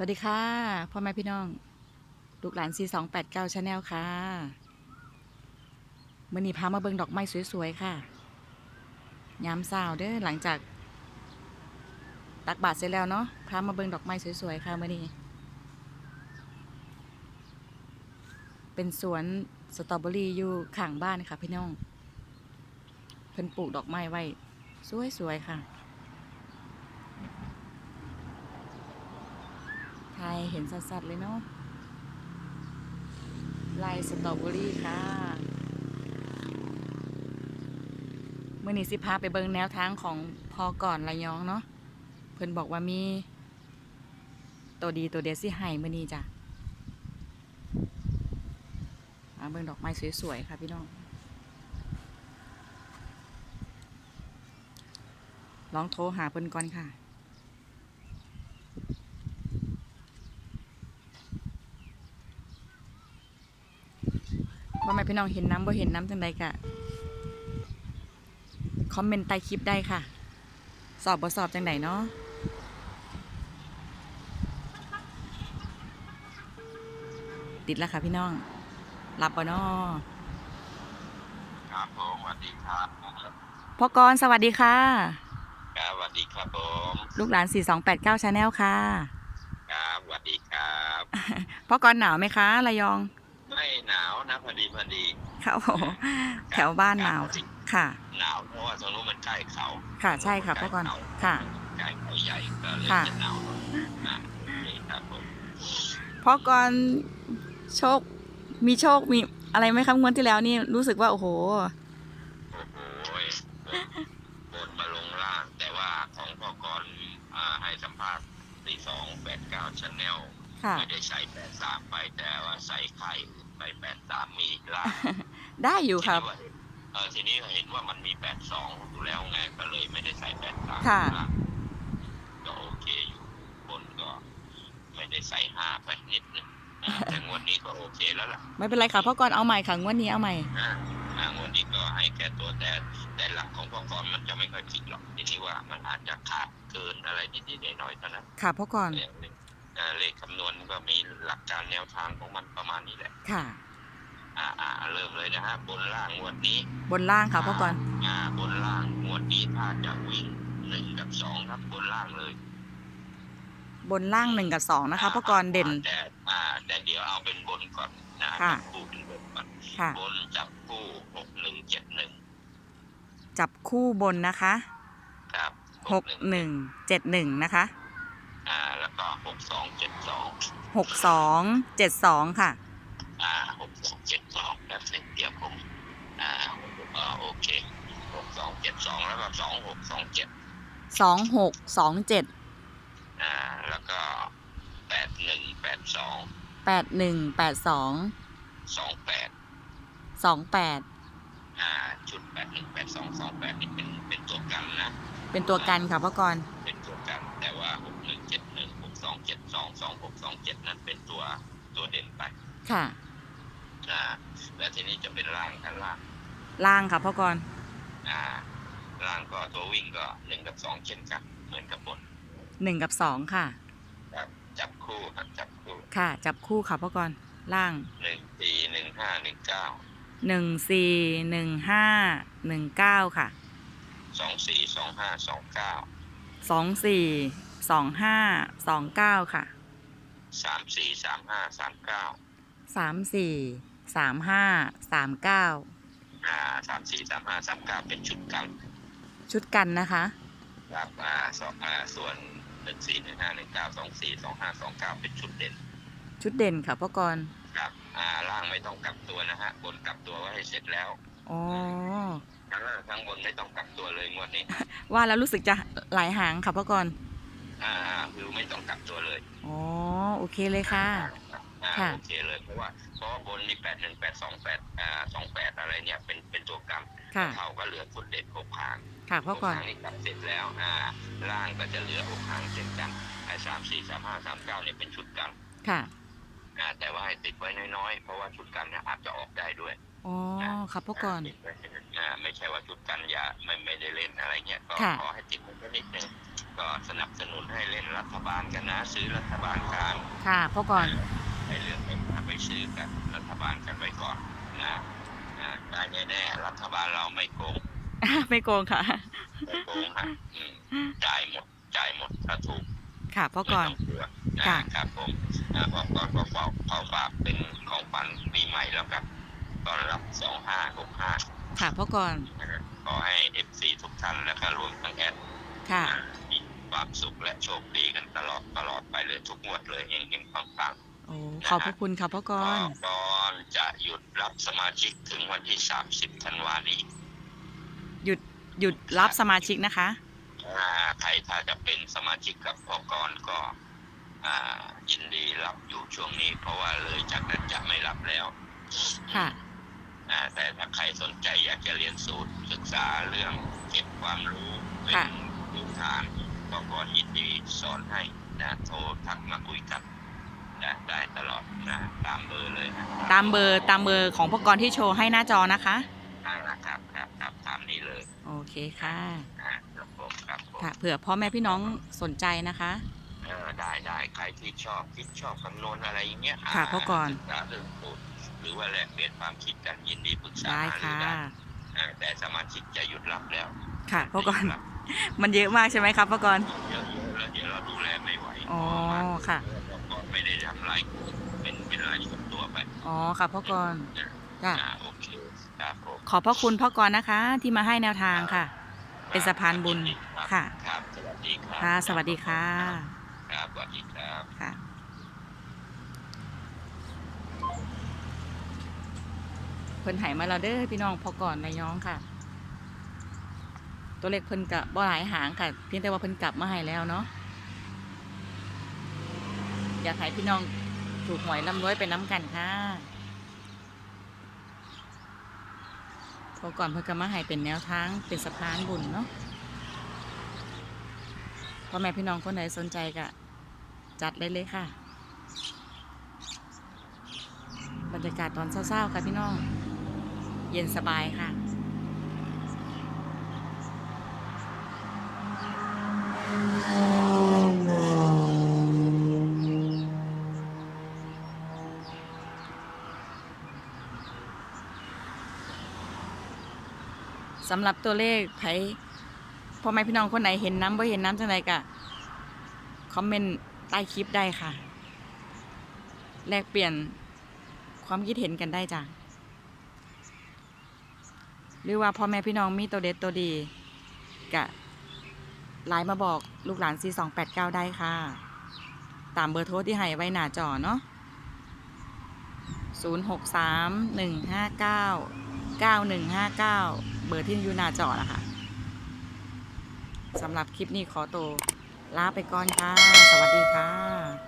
สวัสดีค่ะพ่อแม่พี่น้อง ลูกหลาน 4289 Channel ค่ะมื่อนี้พามาเบิ่งดอกไม้สวยๆ ค่ะยามเช้าเด้อหลังจาก ตักบาตรเสร็จแล้วเนาะพามาเบิ่งดอกไม้สวยๆ ค่ะมื่อนี้ เป็นสวนสตรอเบอรี่อยู่ข้างบ้านค่ะพี่น้อง เพิ่นปลูกดอกไม้ไว้ สวยๆ ค่ะ ทยเห็นสัดๆเลยเนาะลายสตรอเบอรี่ค่ะเมื่อนี้สิพาไปเบิงแนวทางของพอก่อนระยองเนาะเพิ่อนบอกว่ามี ตัวดีตัวเด็ดสิให้มื่อนี้จ้ะมาเบิงดอกไม้สวยๆค่ะพี่น้องลองโทรหาเพิ่อนก่อนค่ะ ว่าแม่พี่น้องเห็นน้ำบ่เห็นน้ำจังใดกะคอมเมนต์ใต้คลิปได้ค่ะ สอบบ่สอบจังใดเนาะติดแล้วค่ะพี่น้องรับบ่เนาะครับผมสวัสดีครับพ่อกรณ์สวัสดีค่ะครับสวัสดีครับผมลูกหลาน 4289 Channel ค่ะครับสวัสดีครับพ่อกรณ์หนาวไหมคะระยอง ไม่หนาวนะพอดีพอดีค่ะโอ้โหแถวบ้านหนาวค่ะ หนาวเพราะว่าตรงนู้นมันใกล้เขา ค่ะใช่ค่ะพ่อกรณ์ค่ะใกล้เขาใหญ่ก็เลยค่ะจะหนาวหน่อยอะนี่ครับผมพ่อกรณ์โชคมีโชคมีอะไรไหมครับงวดที่แล้วนี่รู้สึกว่าโอ้โหโอ้โหบนมาลงล่าง แต่ว่าของพ่อกรอ่าให้สัมภาษณ์ตีสองแปดเก้าชแนลค่ะไม่ได้ใส่แปดสามไปแต่ว่าใส่ไข่ ไปแปดสามมีล่างได้อยู่ครับทีนี้ว่าเออทีนี้เห็นว่ามันมีแปดสองอยู่แล้วไงก็เลยไม่ได้ใส่แปดสามค่ะ ก็โอเคอยู่บนก็ ไม่ได้ใส่ห้าไปนิดนึงอ่าแต่งวดนี้ก็โอเคแล้วล่ะไม่เป็นไรค่ะพ่อกรณ์เอาใหม่ค่ะงวดนี้เอาใหม่ อ่าอ่างวดนี้ก็ให้แค่ตัวแต่แต่หลักของพ่อกรมันจะไม่ค่อยผิดหรอกทีนี้ว่ามันอาจจะขาดเกินอะไรนิดๆหน่อยๆเท่านั้น ค่ะพ่อกรณ์เนี่ยเอ่อ เลขคำนวณก็มีหลักการแนวทางของมันประมาณนี้แหละ ค่ะ อ่าอ่าเริ่มเลยนะฮะบนล่างงวดนี้ บนล่างค่ะพ่อกรณ์อ่า บนล่างงวดนี้ถ้าจะวิ่งหนึ่งกับสองครับบนล่างเลยบนล่างหนึ่งกับสองนะคะพ่อกรณ์เด่น แต่อ่าแต่เดี๋ยวเอาเป็นบนก่อนนะค่ะจับคู่เป็นบนก่อนค่ะบนจับคู่หกหนึ่งเจ็ดหนึ่งจับคู่บนนะคะ ครับหกหนึ่งเจ็ดหนึ่งนะคะอ่าแล้ว ก็หกสองเจ็ดสองหกสองเจ็ดสองค่ะ อ่าหกสองเจ็ดสองแบบหนึ่งเดียวผมอ่าอ่าโอเคหกสองเจ็ดสองแล้วก็สองหกสองเจ็ดสองหกสองเจ็ดอ่าแล้วก็แปดหนึ่งแปดสองแปดหนึ่งแปดสองสองแปดสองแปดอ่าชุดแปดหนึ่งแปดสองสองแปดนี่เป็นเป็นตัวกันนะ เป็นตัวกันค่ะพ่อกรณ์ ค่ะ อ่า แล้วทีนี้จะเป็นล่างกันล่าง ล่างค่ะพ่อกรณ์อ่า ล่างก็ตัววิ่งก็หนึ่งกับสองเช่นกัน เหมือนกับบนหนึ่งกับสองค่ะ ครับจับคู่ครับจับคู่ค่ะ จับคู่ค่ะพ่อกรณ์ล่างหนึ่งสี่หนึ่งห้าหนึ่งเก้าหนึ่งสี่หนึ่งห้าหนึ่งเก้าค่ะสองสี่สองห้าสองเก้าสองสี่สองห้าสองเก้าค่ะสามสี่สามห้าสามเก้า สามสี่สามห้าสามเก้าอ่าสามสี่สามห้าสามเก้าเป็นชุดกันชุดกันนะคะครับอ่าสองอ่าส่วนหนึ่งสี่หนึ่งห้าหนึ่งเก้าสองสี่สองห้าสองเก้าเป็นชุดเด่นชุดเด่นค่ะพ่อกรณ์ครับอ่าล่างไม่ต้องกลับตัวนะฮะบนกลับตัวไว้ให้เสร็จแล้วอ๋อทั้งล่างทั้งบนไม่ต้องกลับตัวเลยงวดนี้ ว่าแล้วรู้สึกจะหลายหางค่ะพ่อกรณ์อ่าคือไม่ต้องกลับตัวเลยอ๋อโอเคเลยค่ะ อ่าค่ะ โอเคเลยเพราะว่าเพราะว่าบนมีแปดหนึ่งแปดสองแปดอ่าสองแปดอะไรเนี่ยเป็นเป็นตัวกำค่ะเขาก็เหลือชุดเด่นหกหางค่ะพ่อกรณ์หกหางนี่กลับเสร็จแล้วอ่าล่างก็จะเหลือหกหางเช่นกันไอ้สามสี่สามห้าสามเก้าเนี่ยเป็นชุดกันค่ะ อ่าแต่ว่าให้ติดไว้น้อยๆ เพราะว่าชุดกันเนี่ยอาจจะออกได้ด้วย อ๋อ ค่ะพ่อกรณ์อ่าไม่ใช่ว่าชุดกันอย่าไม่ไม่ได้เล่นอะไรเงี้ยก็ค่ะ ขอให้ติดไว้นิดนึงก็สนับสนุนให้เล่นรัฐบาลกันนะ ซื้อรัฐบาลกลางค่ะพ่อก่อน ให้เลือกไปมาไปซื้อกันรัฐบาลกันไว้ก่อนนะนะได้แน่ๆรัฐบาลเราไม่โกงไม่โกงค่ะไม่โกงฮะอืมจ่ายหมดจ่ายหมดถ้าถูกค่ะพ่อก่อนไม่ต้งเผื่อค่ะนะครับผมนะพ่อก่อนก็ฝากขอฝากเป็นของฝันปีใหม่แล้วกันตอนรับสองห้าหกห้าค่ะพ่อก่อนขอให้เอฟซีทุกท่านและก็รวมทั้งแอดค่ะมีความสุขและโชคดีกันตลอดตลอดไปเลยทุกงวดเลยเฮงๆปังๆ โอ้ขอบพระคุณค่ะพ่อก่อนก่อนจะหยุดรับสมาชิกถึงวันที่ 30ธันวานี้หยุดหยุดรับสมาชิกนะคะ อ่าใครถ้าจะเป็นสมาชิกกับพ่อกรก็ อ่ายินดีรับอยู่ช่วงนี้ เพราะว่าเลยจากนั้นจะไม่รับแล้วค่ะ อ่าแต่ถ้าใครสนใจอยากจะเรียนสูตรศึกษาเรื่องเก็บความรู้เป็ค่ะนพื้นฐานพ่อกรยินดีสอนให้นะโทรทักมาคุยกัน นะได้ตลอดนะตามเบอร์เลยนะตามเบอร์ตามเบอร์ของพ่อกรที่โชว์ให้หน้าจอนะคะอ่าครับครับครับตามนี้เลยโอเคค่ะอ่าครับผมครับผมค่ะเผื่อพ่อแม่พี่น้องสนใจนะคะ เออได้ได้ใครที่ชอบคิดชอบคำนวณอะไรอย่างเงี้ยค่ะพ่อก่อน ศึษาเรื่องสูตรหรือว่าแลกเปลี่ยนความคิดกันยินดีปรึกษาได้หารือค่ะ ได้อ่าแต่สมาชิกจะหยุดรับแล้วค่ะพ่อกรจะหยุดรับมันเยอะมากใช่ไหมครับพ่อกรเยอะๆแล้วเดี๋ยวเราดูแลไม่ไหวอ๋อค่ะพ่ อ๋อค่ะพ่อกรจ้ะอ่าโอเคครับผมขอบพระคุณพ่อกรนะคะ ที่มาให้แนวทางค่ะ เป็นสะพานบุญยิดีรับค่ะ ครับสวัสดีครับค่ะ สวัสดีค่ะครับสวัสดีครับ ค่ะ เพิ่นใหายมาแล้วเด้อพี่น้องพอก่อนนายย้องค่ะ ตัวเลขเพิ่นกะบ่หลายหางค่ะ เพียงแต่ว่าเพิ่นกลับมาให้แล้วเนาะอยากให้พี่น้อง ถูกหวยร่ำรวยไปน้ำกันค่ะพอก่อนเพิ่นก็มาให้เป็นแนวทางเป็นสะพานบุญเนาะพ่อแม่พี่น้องคนไหนสนใจก็จัดเลยเลยค่ะ บรรยากาศตอนเศร้าๆค่ะพี่น้อง เย็นสบายค่ะ สำหรับตัวเลขไผพ่อแม่พี่น้องคนไหนเห็นน้ำบ่เห็นน้ำจังไรกะคอมเมนต์ใต้คลิปได้ค่ะ แลกเปลี่ยนความคิดเห็นกันได้จ้ะหรือว่าพ่อแม่พี่น้องมีตัวเด็ดตัวดีกะไลน์มาบอกลูกหลาน 4289 ได้ค่ะ ตามเบอร์โทรที่ให้ไว้หน้าจอเนาะ063 159 9159 เบอร์ที่อยู่หน้าจอนะคะสำหรับคลิปนี้ขอตัวลาไปก่อนค่ะ สวัสดีค่ะ